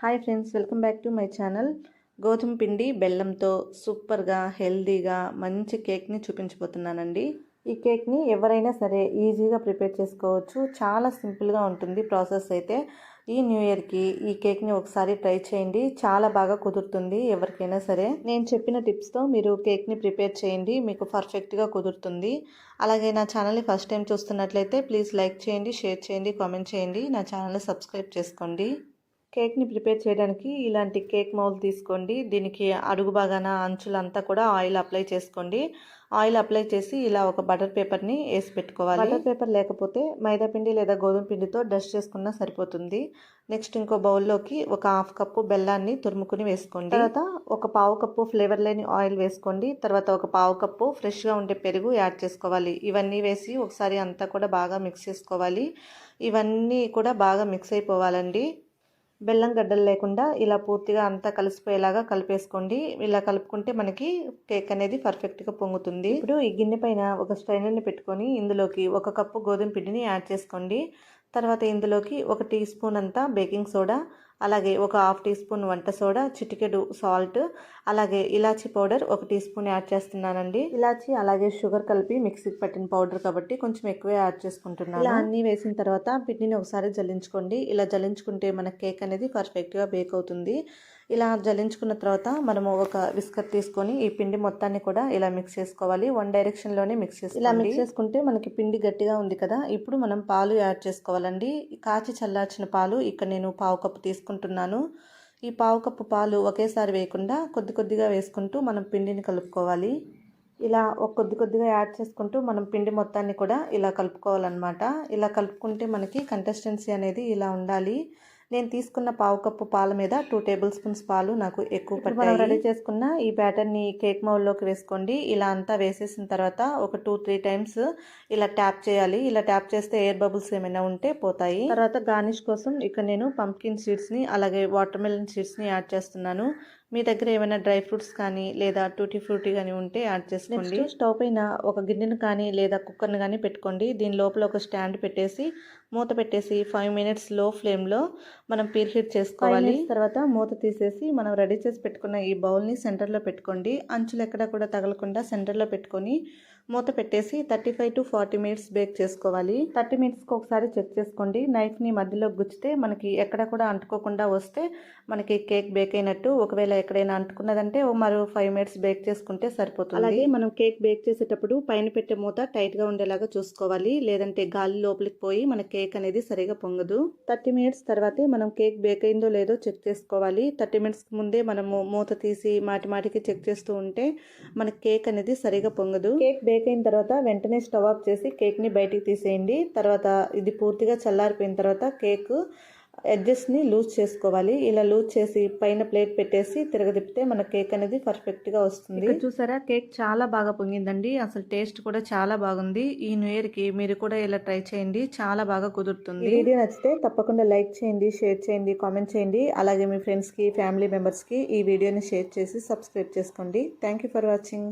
Hi friends welcome back to my channel. గోధుమ పిండి బెల్లంతో సూపర్గా హెల్దీగా మంచి కేక్ని చూపించబోతున్నానండి. ఈ కేక్ని ఎవరైనా సరే ఈజీగా ప్రిపేర్ చేసుకోవచ్చు. చాలా సింపుల్గా ఉంటుంది ప్రాసెస్ అయితే. ఈ న్యూ ఇయర్కి ఈ కేక్ని ఒకసారి ట్రై చేయండి. చాలా బాగా కుదురుతుంది ఎవరికైనా సరే. నేను చెప్పిన టిప్స్తో మీరు కేక్ని ప్రిపేర్ చేయండి. మీకు పర్ఫెక్ట్గా కుదురుతుంది. అలాగే నా ఛానల్ని ఫస్ట్ టైం చూస్తున్నట్లయితే ప్లీజ్ లైక్ చేయండి షేర్ చేయండి కామెంట్ చేయండి. నా ఛానల్ని సబ్స్క్రైబ్ చేసుకోండి. కేక్ని ప్రిపేర్ చేయడానికి ఇలాంటి కేక్ మౌల్ తీసుకోండి. దీనికి అడుగు భాగాన అంచులంతా కూడా ఆయిల్ అప్లై చేసుకోండి. ఆయిల్ అప్లై చేసి ఇలా ఒక బటర్ పేపర్ని వేసి పెట్టుకోవాలి. బటర్ పేపర్ లేకపోతే మైదాపిండి లేదా గోధుమ పిండితో డస్ట్ చేసుకున్నా సరిపోతుంది. నెక్స్ట్ ఇంకో బౌల్లోకి ఒక హాఫ్ కప్పు బెల్లాన్ని తురుముకుని వేసుకోండి. తర్వాత ఒక పావు కప్పు ఫ్లేవర్ లేని ఆయిల్ వేసుకోండి. తర్వాత ఒక పావు కప్పు ఫ్రెష్గా ఉండే పెరుగు యాడ్ చేసుకోవాలి. ఇవన్నీ వేసి ఒకసారి అంతా కూడా బాగా మిక్స్ చేసుకోవాలి. ఇవన్నీ కూడా బాగా మిక్స్ అయిపోవాలండి. బెల్లం గడ్డలు లేకుండా ఇలా పూర్తిగా అంతా కలిసిపోయేలాగా కలిపేసుకోండి. ఇలా కలుపుకుంటే మనకి కేక్ అనేది పర్ఫెక్ట్గా పొంగుతుంది. ఇప్పుడు ఈ గిన్నె పైన ఒక స్ట్రైనర్ని పెట్టుకొని ఇందులోకి ఒక కప్పు గోధుమ పిండిని యాడ్ చేసుకోండి. తర్వాత ఇందులోకి ఒక టీ స్పూన్ అంతా బేకింగ్ సోడా అలాగే ఒక హాఫ్ టీ స్పూన్ వంట సోడా చిటికెడు సాల్ట్ అలాగే ఇలాచీ పౌడర్ ఒక టీ స్పూన్ యాడ్ చేస్తున్నానండి. ఇలాచీ అలాగే షుగర్ కలిపి మిక్సీకి పట్టిన పౌడర్ కాబట్టి కొంచెం ఎక్కువే యాడ్ చేసుకుంటున్నాను. ఇలా అన్నీ వేసిన తర్వాత పిండిని ఒకసారి జల్లించుకోండి. ఇలా జల్లించుకుంటే మన కేక్ అనేది పర్ఫెక్ట్గా బేక్ అవుతుంది. ఇలా జల్లించుకున్న తర్వాత మనము ఒక విస్కర్ తీసుకొని ఈ పిండి మొత్తాన్ని కూడా ఇలా మిక్స్ చేసుకోవాలి. వన్ డైరెక్షన్లోనే మిక్స్ చేసి ఇలా మిక్స్ చేసుకుంటే మనకి పిండి గట్టిగా ఉంది కదా. ఇప్పుడు మనం పాలు యాడ్ చేసుకోవాలండి. కాచి చల్లార్చిన పాలు ఇక్కడ నేను పావు కప్పు తీసుకుంటున్నాను. ఈ పావు కప్పు పాలు ఒకేసారి వేయకుండా కొద్ది కొద్దిగా వేసుకుంటూ మనం పిండిని కలుపుకోవాలి. ఇలా ఒక కొద్ది కొద్దిగా యాడ్ చేసుకుంటూ మనం పిండి మొత్తాన్ని కూడా ఇలా కలుపుకోవాలన్నమాట. ఇలా కలుపుకుంటే మనకి కంటెస్టెన్సీ అనేది ఇలా ఉండాలి. నేను తీసుకున్న పావు కప్పు పాల మీద టూ టేబుల్ స్పూన్స్ పాలు నాకు ఎక్కువ పట్టాయి. మనం రెడీ చేసుకున్న ఈ బ్యాటర్ని కేక్ మౌల్లోకి వేసుకోండి. ఇలా అంతా వేసేసిన తర్వాత ఒక టూ త్రీ టైమ్స్ ఇలా ట్యాప్ చేయాలి. ఇలా ట్యాప్ చేస్తే ఎయిర్ బబుల్స్ ఏమైనా ఉంటే పోతాయి. తర్వాత గార్నిష్ కోసం ఇక్కడ నేను పంప్కిన్ సీడ్స్ని అలాగే వాటర్ మెలన్ సీడ్స్ని యాడ్ చేస్తున్నాను. మీ దగ్గర ఏమైనా డ్రై ఫ్రూట్స్ కానీ లేదా టూటీ ఫ్రూటీ కానీ ఉంటే యాడ్ చేసుకోండి. స్టవ్ పైన ఒక గిన్నెను కానీ లేదా కుక్కర్ని కానీ పెట్టుకోండి. దీని లోపల ఒక స్టాండ్ పెట్టేసి మూత పెట్టేసి ఫైవ్ మినిట్స్లో ఫ్లేమ్లో మనం పీర్ హీట్ చేసుకోవాలి. తర్వాత మూత తీసేసి మనం రెడీ చేసి పెట్టుకున్న ఈ బౌల్ని సెంటర్లో పెట్టుకోండి. అంచులు ఎక్కడ కూడా తగలకుండా సెంటర్లో పెట్టుకొని మూత పెట్టేసి thirty five to forty minutes bake చేసుకోవాలి. థర్టీ మినిట్స్కి ఒకసారి చెక్ చేసుకోండి. నైఫ్ని మధ్యలో గుచ్చితే మనకి ఎక్కడ కూడా అంటుకోకుండా వస్తే మనకి కేక్ బేక్ అయినట్టు. ఒకవేళ ఎక్కడైనా అంటుకున్నదంటే మరో ఫైవ్ మినిట్స్ బేక్ చేసుకుంటే సరిపోతుంది. అలాగే మనం కేక్ బేక్ చేసేటప్పుడు పైన పెట్టే మూత టైట్గా ఉండేలాగా చూసుకోవాలి. లేదంటే గాలి లోపలికి పోయి మన కేక్ అనేది సరిగా పొంగదు. థర్టీ మినిట్స్ తర్వాతే మనం కేక్ బేక్ అయిందో లేదో చెక్ చేసుకోవాలి. థర్టీ మినిట్స్ ముందే మనము మూత తీసి మాటి మాటికి చెక్ చేస్తూ ఉంటే మన కేక్ అనేది సరిగా పొంగదు. కేక్ బేక్ అయిన తర్వాత వెంటనే స్టవ్ ఆఫ్ చేసి కేక్ని బయటికి తీసేయండి. తర్వాత ఇది పూర్తిగా చల్లారిపోయిన తర్వాత కేక్ ఎడ్జెస్ని లూజ్ చేసుకోవాలి. ఇలా లూజ్ చేసి పైన ప్లేట్ పెట్టేసి తిరగదిప్పితే మన కేక్ అనేది పర్ఫెక్ట్గా వస్తుంది. చూసారా కేక్ చాలా బాగా పొంగిందండి. అసలు టేస్ట్ కూడా చాలా బాగుంది. ఈ న్యూ ఇయర్కి మీరు కూడా ఇలా ట్రై చేయండి. చాలా బాగా కుదురుతుంది. వీడియో నచ్చితే తప్పకుండా లైక్ చేయండి షేర్ చేయండి కామెంట్ చేయండి. అలాగే మీ ఫ్రెండ్స్కి ఫ్యామిలీ మెంబర్స్కి ఈ వీడియోని షేర్ చేసి సబ్స్క్రైబ్ చేసుకోండి. Thank for watching.